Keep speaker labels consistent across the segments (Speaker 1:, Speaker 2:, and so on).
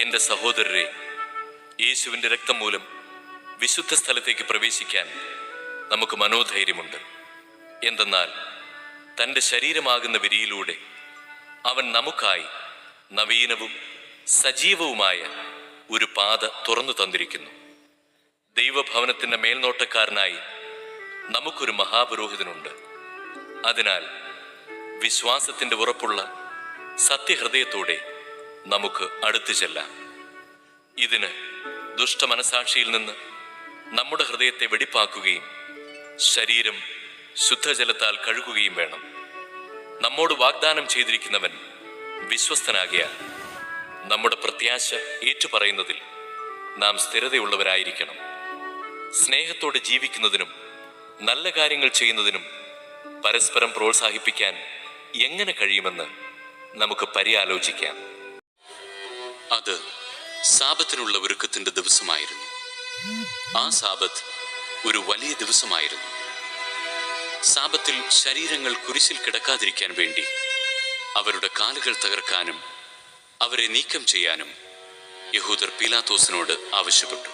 Speaker 1: എന്റെ സഹോദരരെ യേശുവിന്റെ രക്തം മൂലം വിശുദ്ധ സ്ഥലത്തേക്ക് പ്രവേശിക്കാൻ നമുക്ക് മനോധൈര്യമുണ്ട്. എന്തെന്നാൽ തന്റെ ശരീരമാകുന്ന വിരിയിലൂടെ അവൻ നമുക്കായി നവീനവും സജീവവുമായ ഒരു പാത തുറന്നു തന്നിരിക്കുന്നു. ദൈവഭവനത്തിന്റെ മേൽനോട്ടക്കാരനായി നമുക്കൊരു മഹാപുരോഹിതനുണ്ട്. അതിനാൽ വിശ്വാസത്തിന്റെ ഉറപ്പുള്ള സത്യഹൃദയത്തോടെ നമുക്ക് അടുത്തു ചെല്ലാം. ഇതിന് ദുഷ്ടമനസാക്ഷിയിൽ നിന്ന് നമ്മുടെ ഹൃദയത്തെ വെടിപ്പാക്കുകയും ശരീരം ശുദ്ധജലത്താൽ കഴുകുകയും വേണം. നമ്മോട് വാഗ്ദാനം ചെയ്തിരിക്കുന്നവൻ വിശ്വസ്തനാകിയാൽ നമ്മുടെ പ്രത്യാശ ഏറ്റുപറയുന്നതിൽ നാം സ്ഥിരതയുള്ളവരായിരിക്കണം. സ്നേഹത്തോടെ ജീവിക്കുന്നതിനും നല്ല കാര്യങ്ങൾ ചെയ്യുന്നതിനും പരസ്പരം പ്രോത്സാഹിപ്പിക്കാൻ എങ്ങനെ കഴിയുമെന്ന് നമുക്ക് പര്യാലോചിക്കാം.
Speaker 2: അത് സാപത്തിനുള്ള ഒരുക്കത്തിന്റെ ദിവസമായിരുന്നു. ആ സാപത്ത് ഒരു വലിയ ദിവസമായിരുന്നു. സാപത്തിൽ ശരീരങ്ങൾ കുരിശിൽ കിടക്കാതിരിക്കാൻ വേണ്ടി അവരുടെ കാലുകൾ തകർക്കാനും അവരെ നീക്കം ചെയ്യാനും യഹൂദർ പീലാത്തോസിനോട് ആവശ്യപ്പെട്ടു.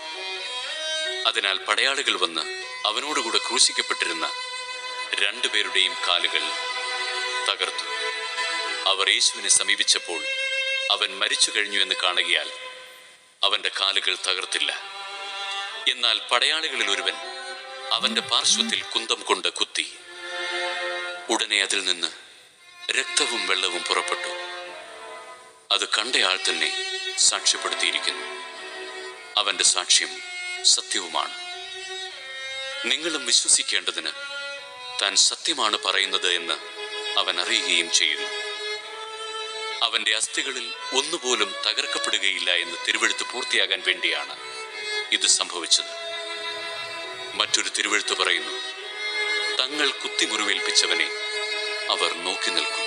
Speaker 2: അതിനാൽ പടയാളികൾ വന്ന് അവനോടുകൂടെ ക്രൂശിക്കപ്പെട്ടിരുന്ന രണ്ടുപേരുടെയും കാലുകൾ തകർത്തു. അവർ യേശുവിനെ സമീപിച്ചപ്പോൾ അവൻ മരിച്ചു കഴിഞ്ഞു എന്ന് കാണുകയാൽ അവന്റെ കാലുകൾ തകർത്തില്ല. എന്നാൽ പടയാളികളിൽ ഒരുവൻ അവന്റെ പാർശ്വത്തിൽ കുന്തം കൊണ്ട് കുത്തി. ഉടനെ അതിൽ നിന്ന് രക്തവും വെള്ളവും പുറപ്പെട്ടു. അത് കണ്ടയാൾ തന്നെ സാക്ഷ്യപ്പെടുത്തിയിരിക്കുന്നു. അവന്റെ സാക്ഷ്യം സത്യവുമാണ്. നിങ്ങളും വിശ്വസിക്കേണ്ടതിന് താൻ സത്യമാണ് പറയുന്നത് എന്ന് അവൻ അറിയുകയും ചെയ്യുന്നു. അവന്റെ അസ്ഥികളിൽ ഒന്നുപോലും തകർക്കപ്പെടുകയില്ല എന്ന് തിരുവെഴുത്ത് പൂർത്തിയാകാൻ വേണ്ടിയാണ് ഇത് സംഭവിച്ചത്. മറ്റൊരു തിരുവെഴുത്ത് പറയുന്നു തങ്ങൾ കുത്തിമുറിവേൽപ്പിച്ചവനെ അവർ നോക്കി നിൽക്കും.